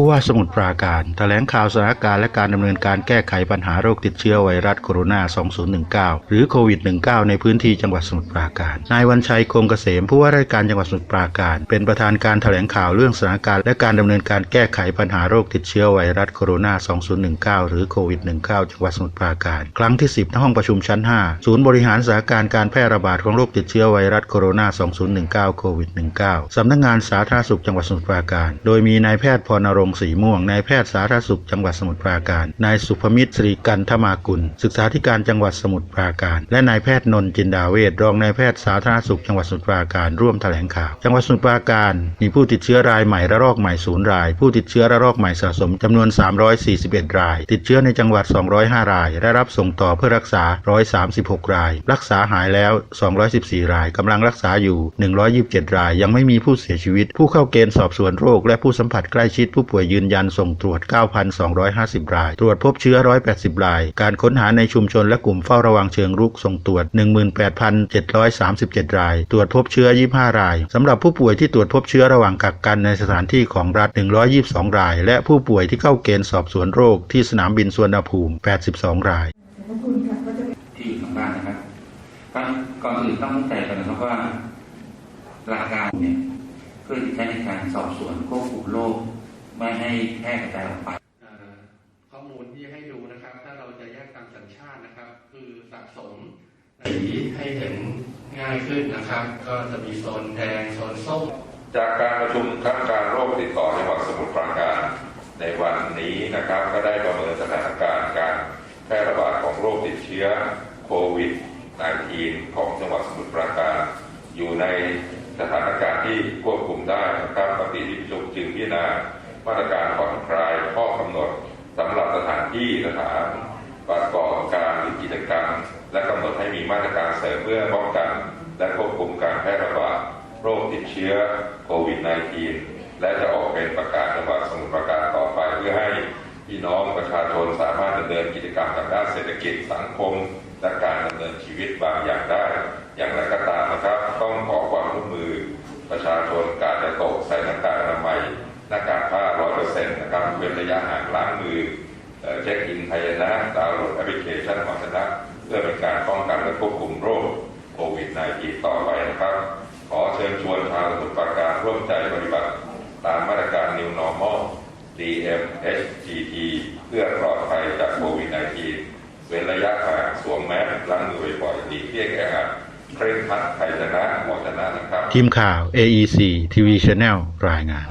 ผู้ว่าสมุทรปราการแถลงข่าวสถานการณ์และการดำเนินการแก้ไขปัญหาโรคติดเชื้อไวรัสโคโรนา 2019 หรือโควิด -19 ในพื้นที่จังหวัดสมุทรปราการ นายวันชัยคงเกษมผู้ว่าราชการจังหวัดสมุทรปราการ เป็นประธานการแถลงข่าวเรื่องสถานการณ์และการดำเนินการแก้ไขปัญหาโรคติดเชื้อไวรัสโคโรนา 2019 หรือโควิด 19 จังหวัดสมุทรปราการ ครั้งที่ 10ณห้องประชุมชั้น 5 ศูนย์บริหารสถานการณ์การแพร่ระบาดของโรคติดเชื้อไวรัสโคโรนา 2019 โควิด 19 สำนักงานสาธารณสุขจังหวัดสมุทรปราการ โดยมีนายแพทย์พรณรงค์สีม่วงนายแพทย์สาธารณสุขจังหวัดสมุทรปราการ นายสุภมิตรศรีกันธมากุล ศึกษาธิการจังหวัดสมุทรปราการ และนายแพทย์นนท์จินดาเวชรองนายแพทย์สาธารณสุขจังหวัดสมุทรปราการร่วมแถลงข่าว จังหวัดสมุทรปราการ มีผู้ติดเชื้อรายใหม่ระลอกใหม่ศูนย์ราย ผู้ติดเชื้อระลอกใหม่สะสมจำนวน 341 ราย ติดเชื้อในจังหวัด 205 รายและรับส่งต่อเพื่อรักษา 136 ราย รักษาหายแล้ว 214 รายกำลังรักษาอยู่ 127 ราย ยังไม่มีผู้เสียชีวิต ผู้เข้าเกณฑ์สอบสวนโรค และผู้สัมผัสใกล้ชิดผู้ป่วยยืนยันส่งตรวจ 9,250 ราย ตรวจพบเชื้อ 180 ราย การค้นหาในชุมชนและกลุ่มเฝ้าระวังเชิงรุกส่งตรวจ 18,737 ราย ตรวจพบเชื้อ 25 รายสำหรับผู้ป่วยที่ตรวจพบเชื้อระหว่างกักกันในสถานที่ของรัฐ 122 ราย และผู้ป่วยที่เข้าเกณฑ์สอบสวนโรคที่สนามบินสวรรณภูมิ 82 รายที่ทางบ้านนะครับก่อนอื่นต้องเข้าใจกันนะครับว่าหลักการเนี่ยเพื่อที่ใช้ในการสอบสวนควบคุมโรค ไม่ให้แพร่กระจายออกไปเอ่อข้อมูลที่ให้ดูนะครับ ถ้าเราจะแยกตามสัญชาตินะครับ คือสะสมสีให้เห็นง่ายขึ้นนะครับ ก็จะมีโซนแดงโซนส้มจากการประชุมคณะกรรมการโรคติดต่อจังหวัดสมุทรปราการในวันนี้นะครับ ก็ได้ประเมินสถานการณ์การแพร่ระบาดของโรคติดเชื้อโควิด -19 ของจังหวัดสมุทรปราการ อยู่ในสถานการณ์ที่ควบคุมได้นะครับปฏิที่ประชุมจึงพิจารณา มาตรการผ่อนคลายข้อกำหนดสำหรับสถานที่สถานประกอบการหรือกิจกรรม และกำหนดให้มีมาตรการเสริมเพื่อป้องกัน และควบคุมการแพร่ระบาดโรคติดเชื้อโควิด -19 และจะออกเป็นประกาศจังหวัดสมุทรปราการต่อไปเพื่อให้พี่น้องประชาชนสามารถดำเนินกิจกรรมทางด้านเศรษฐกิจสังคม และการดำเนินชีวิตบางอย่างได้ อย่างไรก็ตามนะครับ เว้นระยะห่างล้างมือเช็คอินไทยนะดาวน์โหลดแอปพลิเคชันหมอชนะเพื่อเป็นการป้องกันและควบคุมโรคโควิด -19 ต่อไปนะครับ ขอเชิญชวนชาวสมุทรปราการร่วมใจปฏิบัติ ตามมาตรการ New Normal DMHTT เพื่อปลอดภัยจากโควิด -19 เว้นระยะห่างสวมแมสล้างมือบ่อยๆหลีกเลี่ยงแออัดเคร่งครัดไทยชนะหมอชนะนะครับ ทีมข่าว AEC TV Channel รายงาน